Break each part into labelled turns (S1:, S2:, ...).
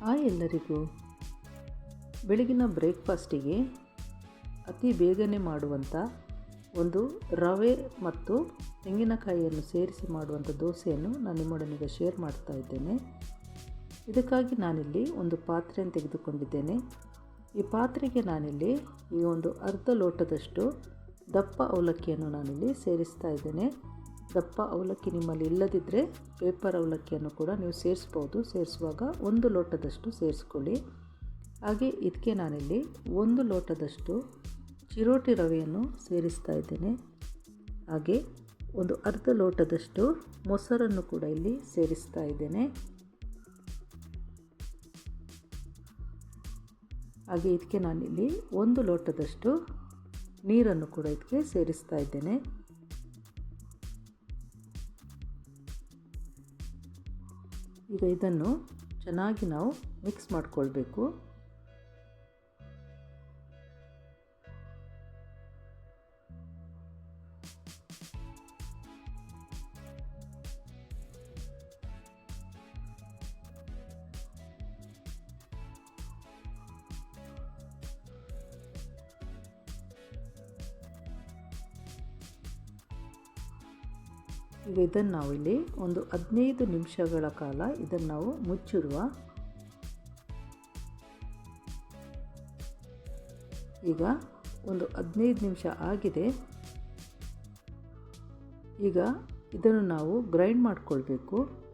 S1: Hi ಎಲ್ಲರಿಗೂ. ಬೆಳಗಿನ ಬ್ರೇಕ್ಫಾಸ್ಟಿಗೆ ಅತಿ ಬೇಗನೆ ಮಾಡುವಂಥ ಒಂದು ರವೆ ಮತ್ತು ತೆಂಗಿನಕಾಯಿಯನ್ನು ಸೇರಿಸಿ ಮಾಡುವಂಥ ದೋಸೆಯನ್ನು ನಾನು ನಿಮ್ಮೊಡನಿಗೆ ಶೇರ್ ಮಾಡ್ತಾ ಇದ್ದೇನೆ. ಇದಕ್ಕಾಗಿ ನಾನಿಲ್ಲಿ ಒಂದು ಪಾತ್ರೆಯನ್ನು ತೆಗೆದುಕೊಂಡಿದ್ದೇನೆ. ಈ ಪಾತ್ರೆಗೆ ನಾನಿಲ್ಲಿ ಈ ಒಂದು ಅರ್ಧ ಲೋಟದಷ್ಟು ದಪ್ಪ ಅವಲಕ್ಕಿಯನ್ನು ನಾನಿಲ್ಲಿ ಸೇರಿಸ್ತಾ ಇದ್ದೇನೆ. ದಪ್ಪ ಅವಲಕ್ಕಿ ನಿಮ್ಮಲ್ಲಿ ಇಲ್ಲದಿದ್ದರೆ ಪೇಪರ್ ಅವಲಕ್ಕಿಯನ್ನು ಕೂಡ ನೀವು ಸೇರಿಸ್ಬೋದು. ಸೇರಿಸುವಾಗ ಒಂದು ಲೋಟದಷ್ಟು ಸೇರಿಸ್ಕೊಳ್ಳಿ. ಹಾಗೆ ಇದಕ್ಕೆ ನಾನಿಲ್ಲಿ ಒಂದು ಲೋಟದಷ್ಟು ಚಿರೋಟಿ ರವೆಯನ್ನು ಸೇರಿಸ್ತಾ ಇದ್ದೇನೆ. ಹಾಗೆ ಒಂದು ಅರ್ಧ ಲೋಟದಷ್ಟು ಮೊಸರನ್ನು ಕೂಡ ಇಲ್ಲಿ ಸೇರಿಸ್ತಾ ಇದ್ದೇನೆ. ಹಾಗೆ ಇದಕ್ಕೆ ನಾನಿಲ್ಲಿ ಒಂದು ಲೋಟದಷ್ಟು ನೀರನ್ನು ಕೂಡ ಇದಕ್ಕೆ ಸೇರಿಸ್ತಾ ಇದ್ದೇನೆ. ಈಗ ಇದನ್ನು ಚೆನ್ನಾಗಿ ನಾವು ಮಿಕ್ಸ್ ಮಾಡಿಕೊಳ್ಬೇಕು. ಈಗ ಇದನ್ನು ನಾವು ಇಲ್ಲಿ ಒಂದು ಹದಿನೈದು ನಿಮಿಷಗಳ ಕಾಲ ಇದನ್ನು ನಾವು ಮುಚ್ಚಿರುವ ಈಗ ಒಂದು ಹದಿನೈದು ನಿಮಿಷ ಆಗಿದೆ. ಈಗ ಇದನ್ನು ನಾವು ಗ್ರೈಂಡ್ ಮಾಡಿಕೊಳ್ಬೇಕು.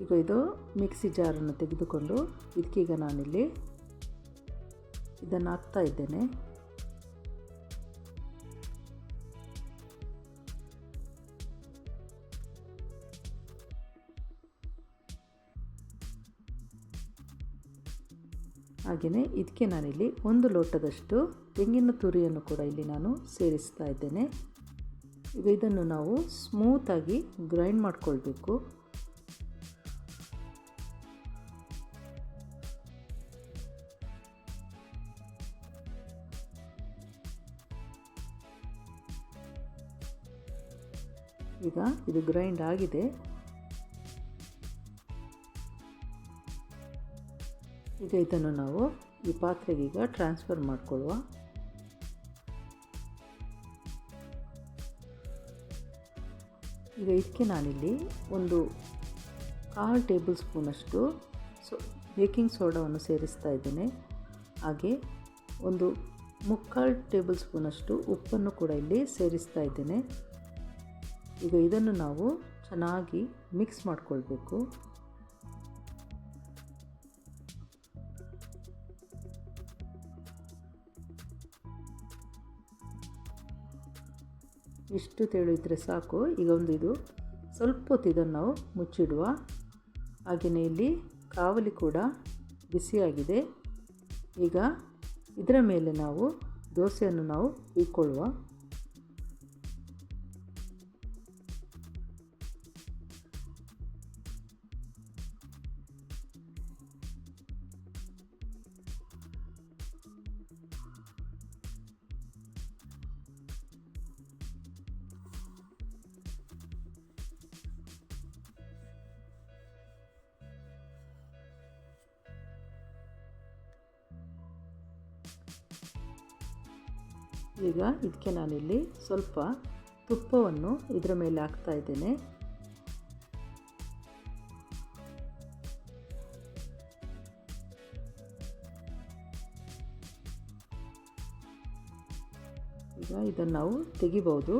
S1: ಈಗ ಇದು ಮಿಕ್ಸಿ ಜಾರನ್ನು ತೆಗೆದುಕೊಂಡು ಇದಕ್ಕೀಗ ನಾನಿಲ್ಲಿ ಇದನ್ನು ಹಾಕ್ತಾ ಇದ್ದೇನೆ. ಹಾಗೆಯೇ ಇದಕ್ಕೆ ನಾನಿಲ್ಲಿ ಒಂದು ಲೋಟದಷ್ಟು ತೆಂಗಿನ ತುರಿಯನ್ನು ಕೂಡ ಇಲ್ಲಿ ನಾನು ಸೇರಿಸ್ತಾ ಇದ್ದೇನೆ. ಈಗ ಇದನ್ನು ನಾವು ಸ್ಮೂತಾಗಿ ಗ್ರೈಂಡ್ ಮಾಡಿಕೊಳ್ಬೇಕು. ಈಗ ಇದು ಗ್ರೈಂಡ್ ಆಗಿದೆ. ಈಗ ಇದನ್ನು ನಾವು ಈ ಪಾತ್ರೆಗೆ ಈಗ ಟ್ರಾನ್ಸ್ಫರ್ ಮಾಡಿಕೊಳ್ಳುವ. ಈಗ ಇದಕ್ಕೆ ನಾನಿಲ್ಲಿ ಒಂದು ಕಾಲು ಟೇಬಲ್ ಸ್ಪೂನಷ್ಟು ಸೊ, ಬೇಕಿಂಗ್ ಸೋಡಾವನ್ನು ಸೇರಿಸ್ತಾ ಇದ್ದೇನೆ. ಹಾಗೆ ಒಂದು ಮುಕ್ಕಾಲು ಟೇಬಲ್ ಸ್ಪೂನಷ್ಟು ಉಪ್ಪನ್ನು ಕೂಡ ಇಲ್ಲಿ ಸೇರಿಸ್ತಾ ಇದ್ದೇನೆ. ಈಗ ಇದನ್ನು ನಾವು ಚೆನ್ನಾಗಿ ಮಿಕ್ಸ್ ಮಾಡಿಕೊಳ್ಬೇಕು. ಇಷ್ಟು ತಿಳಿದ್ರೆ ಸಾಕು. ಈಗ ಒಂದು ಇದು ಸ್ವಲ್ಪ ಹೊತ್ತು ಇದನ್ನು ನಾವು ಮುಚ್ಚಿಡುವ. ಹಾಗೆಯೇ ಇಲ್ಲಿ ಕಾವಲಿ ಕೂಡ ಬಿಸಿಯಾಗಿದೆ ಈಗ ಇದರ ಮೇಲೆ ನಾವು ದೋಸೆಯನ್ನು ನಾವು ಇಟ್ಕೊಳ್ಳುವ ಈಗ ಇದಕ್ಕೆ ನಾನಿಲ್ಲಿ ಸ್ವಲ್ಪ ತುಪ್ಪವನ್ನು ಇದರ ಮೇಲೆ ಹಾಕ್ತಾ ಇದ್ದೇನೆ. ಈಗ ಇದನ್ನು ನಾವು ತೆಗಿಬೋದು.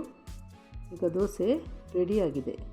S1: ಈಗ ದೋಸೆ ರೆಡಿಯಾಗಿದೆ